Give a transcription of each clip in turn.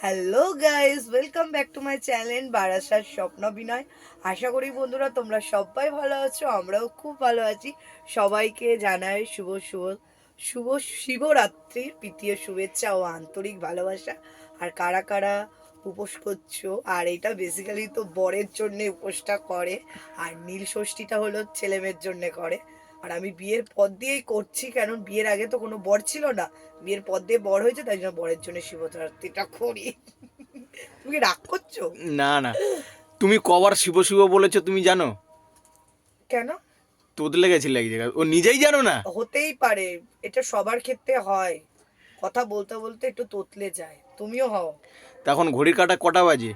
Hello guys, welcome back to my channel বারাসার স্বপ্ন বিনয়। আশা করি বন্ধুরা তোমরা সবাই ভালো আছো, আমরাও খুব ভালো আছি। সবাইকে জানাই শুভ শুভ শুভ শিবরাত্রির প্রীতীয় শুভেচ্ছা ও আন্তরিক ভালোবাসা। আর কারা কারা উপোস করছ? আর এটা বেসিক্যালি তো বরের জন্যে উপোসটা করে আর নীল ষষ্ঠীটা হলো ছেলে মেয়ের জন্য করে। আর আমি বিয়ের পর দিয়েই করছি কারণ বিয়ের আগে তো কোনো বর ছিল না। বিয়ের পর দিয়ে বর হয়েছে তাই জন্য বরের জন্য শিবরাত্রিটা করি। তুমি রাগ করছ? না না। তুমি কবার শিব শিব বলেছ তুমি জানো? কেন? তোদলে গেছিলে এক জায়গায়। ও নিজেই জানো না? হতেই পারে এটা সবার ক্ষেত্রে হয়। কথা বলতে বলতে একটু তোতলে যায়। তুমিও হও। তখন ঘড়ির কাটা কটা বাজে?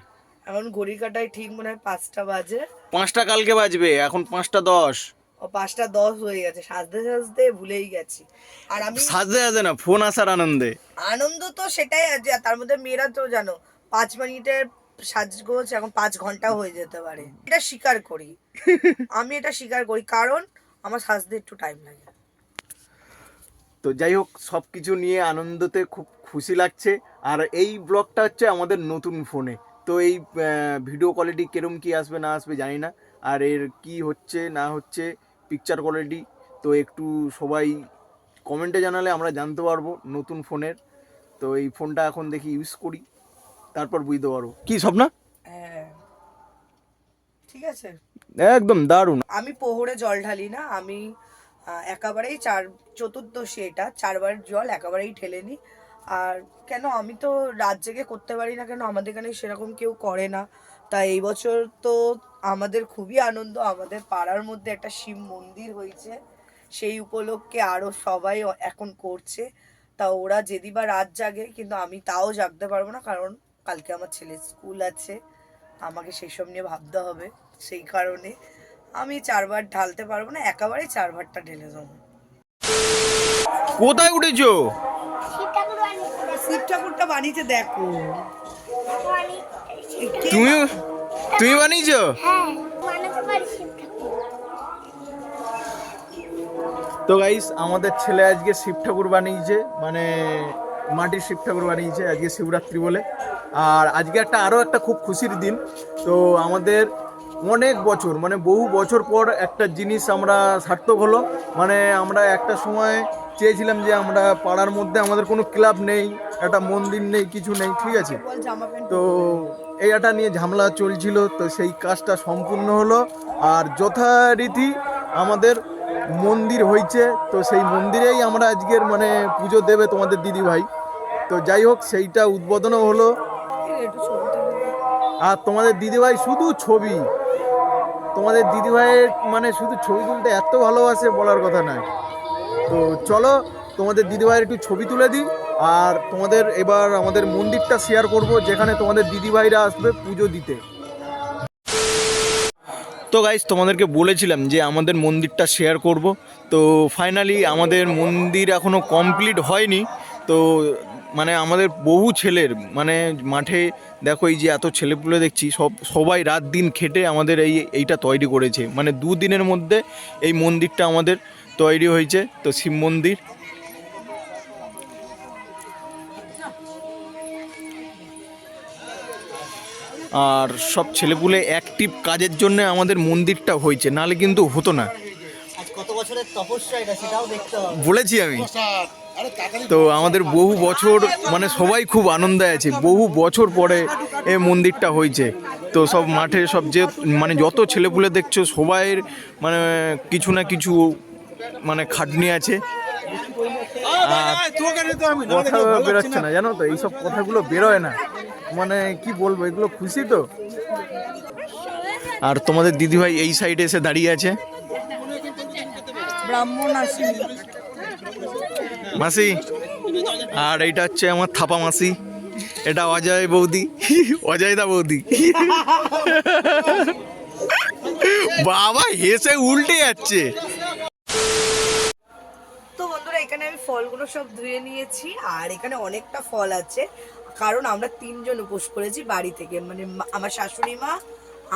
এখন ঘড়ি কাটায় ঠিক মনে হয় পাঁচটা বাজে। পাঁচটা কালকে বাজবে এখন পাঁচটা দশ। ও পাঁচটা দশ হয়ে গেছে। সাজতে সাজতে ভুলেই গেছি। আর আমি সাজতে সাজতে না ফোন আসার আনন্দে। আনন্দ তো সেটাই আছে তার মধ্যে মেয়েরা তো জানো পাঁচ মিনিটের সাজগোজ এখন পাঁচ ঘণ্টা হয়ে যেতে পারে। এটা স্বীকার করি। আমি এটা স্বীকার করি কারণ আমার সাজতে একটু টাইম লাগে। তো যাই হোক সব কিছু নিয়ে আনন্দতে খুব খুশি লাগছে। আর এই ব্লগটা হচ্ছে আমাদের নতুন ফোনে তো এই ভিডিও কোয়ালিটি কিরম কি আসবে না আসবে জানি না। আর এর কি হচ্ছে না হচ্ছে পিকচার কোয়ালিটি তো একটু সবাই কমেন্টে জানালে আমরা জানতে পারব নতুন ফোনের তো এই ফোনটা এখন দেখি ইউজ করি। তারপর বুঝতে পারব। কি স্বপ্না? হ্যাঁ। ঠিক আছে। একদম দারুণ। আমি পোহরে জল ঢালি না আমি একেবারেই চার চতুর্দশী এটা চারবার জল একেবারেই ঢেলে নিই আর কেন আমি তো রাত জেগে করতে পারি না কেন আমাদের এখানে সেরকম কেউ করে না। তাই এই বছর তো আমাদের খুবই আনন্দ আমাদের পাড়ার মধ্যে একটা শিব মন্দির হয়েছে। সেই উপলক্ষে আরও সবাই এখন করছে। তা ওরা যেদি বা রাত জাগে কিন্তু আমি তাও জাগতে পারব না কারণ কালকে আমার ছেলের স্কুল আছে আমাকে সেই সব নিয়ে ভাবতে হবে সেই কারণে আমি চারবার ঢালতে পারব না একেবারেই চারবারটা ঢেলে দেবো। কোথায় উঠেছো? শিব ঠাকুরটা বানিয়েছে দেখো। তুমি তুমি বানিয়েছো? হ্যাঁ তো গাইস আমাদের ছেলে আজকে শিব ঠাকুর বানিয়েছে মানে মাটির শিব ঠাকুর বানিয়েছে আজকে শিবরাত্রি বলে। আর আজকে একটা আরও একটা খুব খুশির দিন। তো আমাদের অনেক বছর মানে বহু বছর পর একটা জিনিস আমরা সার্থক হলো। মানে আমরা একটা সময় চেয়েছিলাম যে আমরা পাড়ার মধ্যে আমাদের কোনো ক্লাব নেই একটা মন্দির নেই কিছু নেই ঠিক আছে? তো এইটা নিয়ে ঝামেলা চলছিল তো সেই কাজটা সম্পূর্ণ হলো। আর যথারীতি আমাদের মন্দির হয়েছে তো সেই মন্দিরেই আমরা আজকের মানে পুজো দেবে তোমাদের দিদি ভাই তো যাই হোক সেইটা উদ্বোধনও হলো। আর তোমাদের দিদিভাই শুধু ছবি। তোমাদের দিদিভাইয়ের মানে শুধু ছবি তুলতে এত ভালোবাসে বলার কথা নয় তো চলো, তোমাদের দিদিভাইয়ের একটু ছবি তুলে দিই। আর তোমাদের এবার আমাদের মন্দিরটা শেয়ার করব, যেখানে তোমাদের দিদিভাইরা আসবে পুজো দিতে। তো গাইজ তোমাদেরকে বলেছিলাম যে আমাদের মন্দিরটা শেয়ার করব। তো ফাইনালি আমাদের মন্দির এখনও কমপ্লিট হয়নি। তো মানে আমাদের বহু ছেলের মানে মাঠে দেখো এই যে এত ছেলেপুলে দেখছি সব সবাই রাত দিন খেটে আমাদের এই এইটা তৈরি করেছে। মানে দুদিনের মধ্যে এই মন্দিরটা আমাদের তৈরি হয়েছে তো শিব মন্দির। আর সব ছেলেপুলে অ্যাক্টিভ কাজের জন্য আমাদের মন্দিরটা হয়েছে নাহলে কিন্তু হতো না। বলেছি আমি। তো আমাদের বহু বছর মানে সবাই খুব আনন্দে আছে। বহু বছর পরে এ মন্দিরটা হয়েছে। তো সব মাঠে সব যে মানে যত ছেলেপুলে দেখছ, সবাইয়ের মানে কিছু না কিছু মানে খাটনি আছে। বেরোচ্ছে না, জানো তো, এইসব কথাগুলো বেরোয় না। মানে কি বলব, এগুলো খুশি তো। আর তোমাদের দিদিভাই এই সাইডে এসে দাঁড়িয়ে আছে। ব্রাহ্মণ আসেনি। মাসি, আর এইটা হচ্ছে আমার থাপা মাসি, এটা অজয় বৌদি অজয় দা বৌদি। বাবা, হেসে উল্টে যাচ্ছে। তো বন্ধুরা, এখানে আমি ফলগুলো সব ধুয়ে নিয়েছি, আর এখানে অনেকটা ফল আছে। কারণ আমরা তিনজন উপোস করেছি বাড়ি থেকে মানে আমার শাশুড়ি মা,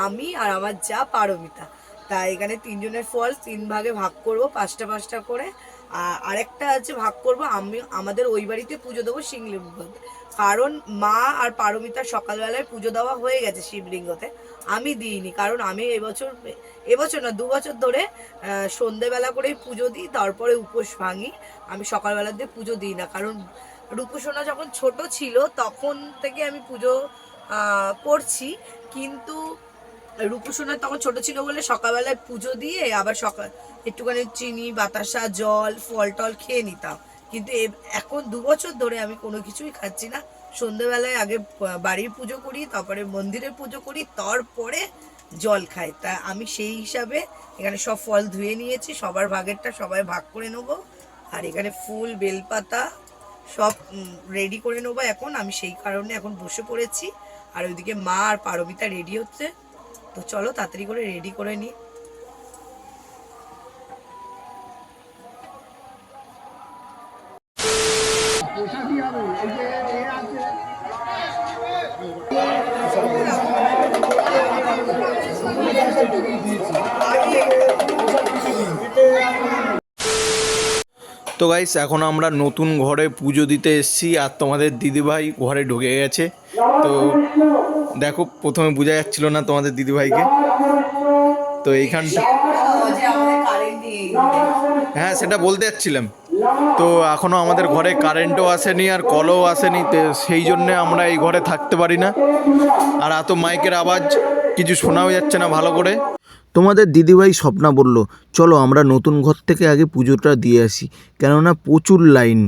আমি আর আমার যা পারমিতা। তা এখানে তিনজনের ফল তিন ভাগে ভাগ করব, পাঁচটা পাঁচটা করে। আরেকটা আছে, ভাগ করব, আমি, আমাদের ওই বাড়িতে পুজো দেবো শিবলিঙ্গতে কারণ মা আর পারমিতার সকালবেলায় পুজো দেওয়া হয়ে গেছে শিবলিঙ্গতে। আমি দিইনি, কারণ আমি এবছর এবছর না দু বছর ধরে সন্ধেবেলা করেই পুজো দিই, তারপরে উপোস ভাঙি। আমি সকালবেলা দিয়ে পুজো দিই না, কারণ রূপসোনা যখন ছোট ছিল, তখন থেকে আমি পুজো করছি। কিন্তু রূপসোনা তখন ছোট ছিল বলে সকালবেলায় পুজো দিয়ে আবার সকাল একটুখানি চিনি, বাতাসা, জল, ফল টল খেয়ে নিতাম। কিন্তু এখন দু বছর ধরে আমি কোনো কিছুই খাচ্ছি না। সন্ধেবেলায় আগে বাড়ির পুজো করি, তারপরে মন্দিরের পুজো করি, তারপরে জল খাই। তা আমি সেই হিসাবে এখানে সব ফল ধুয়ে নিয়েছি, সবার ভাগেরটা সবাই ভাগ করে নেব। আর এখানে ফুল, বেলপাতা সব রেডি করে নেব। এখন আমি সেই কারণে এখন বসে পড়েছি। আর ওইদিকে মা আর পারমিতা রেডি হচ্ছে। তো চলো তাড়াতাড়ি করে রেডি করে নিই। তো গাইস এখন আমরা নতুন ঘরে পুজো দিতে এসেছি আর তোমাদের দিদিভাই ঘরে ঢুকে গেছে। তো দেখো, প্রথমে বোঝা যাচ্ছিল না তোমাদের দিদিভাইকে। তো এইখানটা হ্যাঁ সেটা বলতে যাচ্ছিলাম। তো এখনও আমাদের ঘরে কারেন্টও আসেনি আর কলও আসেনি সেই জন্যে আমরা এই ঘরে থাকতে পারি না। আর এত মাইকের আওয়াজ, কিছু শোনাও যাচ্ছে না ভালো করে। তোমাদের দিদিভাই স্বপ্না বলল, চলো, আমরা নতুন ঘর থেকে আগে পুজোটা দিয়ে আসি, কেননা প্রচুর লাইন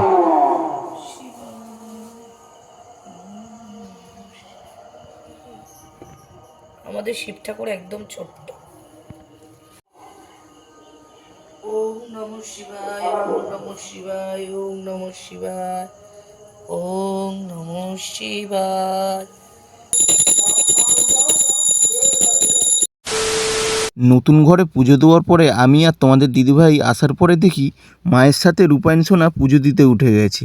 আমাদের শিব ঠাকুর একদম ছোট্ট। ওম নম শিবায় ওম নম শিবায় ওম নম শিবায় ওম নম শিবায়। নতুন ঘরে পুজো দেওয়ার পরে আমি আর তোমাদের দিদিভাই আসার পরে দেখি মায়ের সাথে রূপায়ণ সোনা পুজো দিতে উঠে গেছে।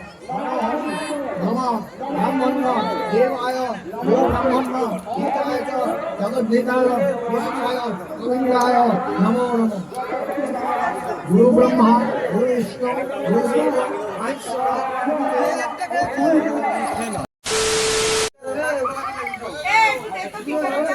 ব্রাহ্মণ্য দেবায় ও ব্রাহ্মণ্য হিতায় চ জগদ্ধিতায় পুরাণায় গোবিন্দায় নমো নমঃ গুরু ব্রহ্মা গুরু বিষ্ণু গুরু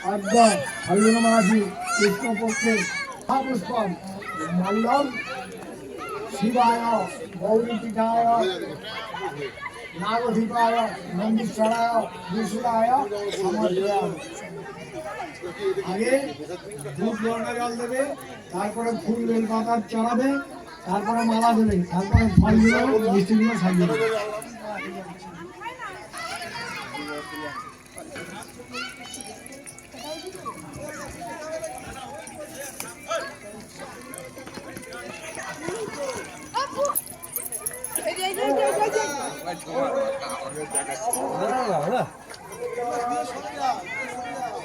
খেলাম বিষ্ণু মহার্দ আদ্য ফাল্গুন মাসি কৃষ্ণপক্ষে মহাপুষ্পম মল্লম, শিবায় গৌরীপীঠায় নাগধীপায় নন্দীশ্বরায় সমর্পয়ামি। আগে দুধ গঙ্গা জল দেবে, তারপরে ফুল বেল পাতা চড়াবে, তারপরে মালা দেবে, তারপরে ফলগুলো মিষ্টিগুলো সাজিয়ে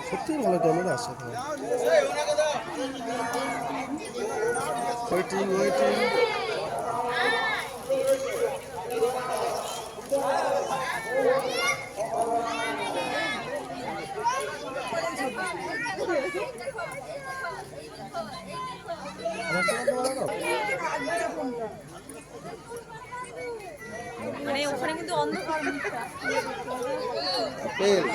সত্যি ভালো ক্যামেরা আছে ওয়েটিং ওয়েটিং মানে ওখানে কিন্তু অন্ধকার আপেল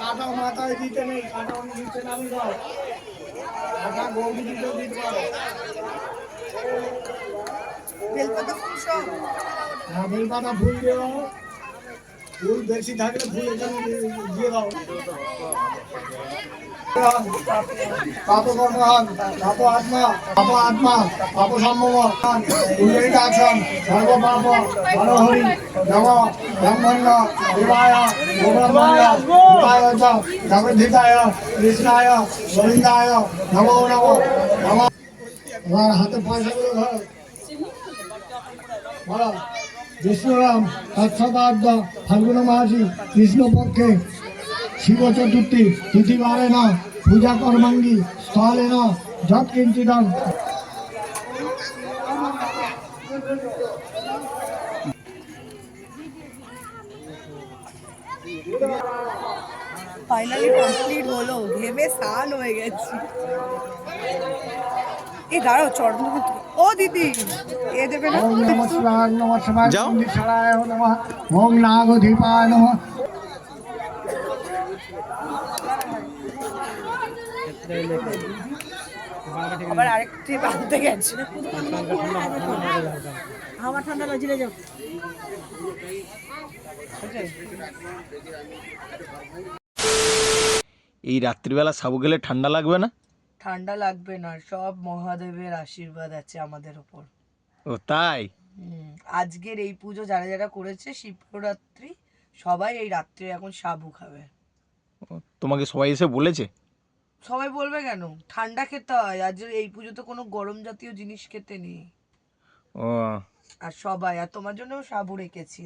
কাটা মাথায় দিতে নেই কাটা নিচে নামি দাও কাটা গৌরী দিতে দিতে পারো হ্যাঁ বেলপাতা ফুল দিও ফুল বেশি থাকলে ফুল এখানে দিয়ে- দিয়ে দাও পাপ কর্মহান পাপ আত্মা পাপ আত্মা পাপ সম্ভব উল্লেখ আছেন সর্ব পাপ হরি নম ব্রহ্মণ্য দেবায় গোব্রহ্মণ্য উপায় চ জগদ্ধিতায় কৃষ্ণায় গোবিন্দায় নমো নমো নম আমার হাতে পয়সাগুলো ধর বলো বিষ্ণুরাম তৎসদাব্দ ফাল্গুন মাসি কৃষ্ণপক্ষে শিব চতুর্থী তিথিবারে না, পূজা কর্মাঙ্গি স্থলে না যৎ কিঞ্চিদম ফাইনালি কমপ্লিট হলো, ঘেমে স্নান হয়ে গেছি। এই দাঁড়াও, চরণ ও দিদি এ দেবে না? ওম নমঃ শিবায় নমঃ শিবায় যাও। মন্দিরায় নমঃ ওম নাগধিপায় নমঃ আবার আরেকটি বাঁধতে গেছে। আমার ঠান্ডা লাগছিল যাও। এই রাত্রিবেলা সাবু গেলে ঠান্ডা লাগবে না? ঠান্ডা লাগবে না সব মহাদেবের আশীর্বাদ আছে আমাদের উপর। ও তাই? আজকের এই পুজো যারা যারা করেছে শিবরাত্রি সবাই এই রাত্রে এখন সাবু খাবে। তোমাকে সবাই এসে বলেছে? সবাই বলবে কেন? ঠান্ডা খেতে হয় আজ এই পুজোতে কোনো গরম জাতীয় জিনিস খেতে নেই। ও। আর সবাই আর তোমার জন্য সাবু রেখেছি।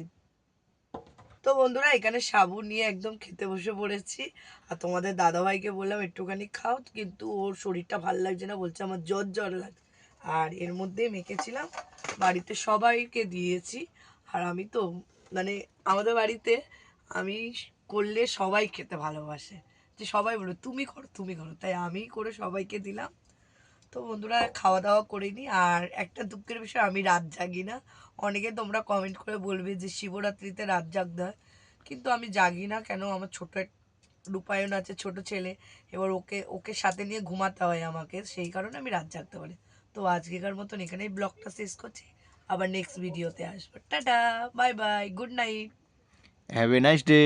তো বন্ধুরা, এখানে সাবু নিয়ে একদম খেতে বসে পড়েছি। আর তোমাদের দাদাভাইকে বললাম, একটুখানি খাও। কিন্তু ওর শরীরটা ভালো লাগছে না, বলছে আমার জ্বর জ্বর লাগছে। আর এর মধ্যে মেখেছিলাম, বাড়িতে সবাইকে দিয়েছি। আর আমি তো মানে আমাদের বাড়িতে আমি করলে সবাই খেতে ভালোবাসে। যে সবাই বলে, তুমি করো তুমি করো। তাই আমি করে সবাইকে দিলাম। তো বন্ধুরা খাওয়া দাওয়া করিনি আর একটা দুঃখের বিষয়, আমি রাত জাগি না। অনেকে তোমরা কমেন্ট করে বলবে যে শিবরাত্রিতে রাত জাগতে হয়। কিন্তু আমি জাগি না কেন? আমার ছোট রূপায়ণ আছে, ছোট ছেলে। এবার ওকে ওকে সাথে নিয়ে ঘুমাতে হয় আমাকে। সেই কারণে আমি রাত জাগতে পারি। তো আজকেকার মতন এখানেই ব্লগটা শেষ করছি। আবার নেক্সট ভিডিওতে আসব। Tata bye bye good night have a nice day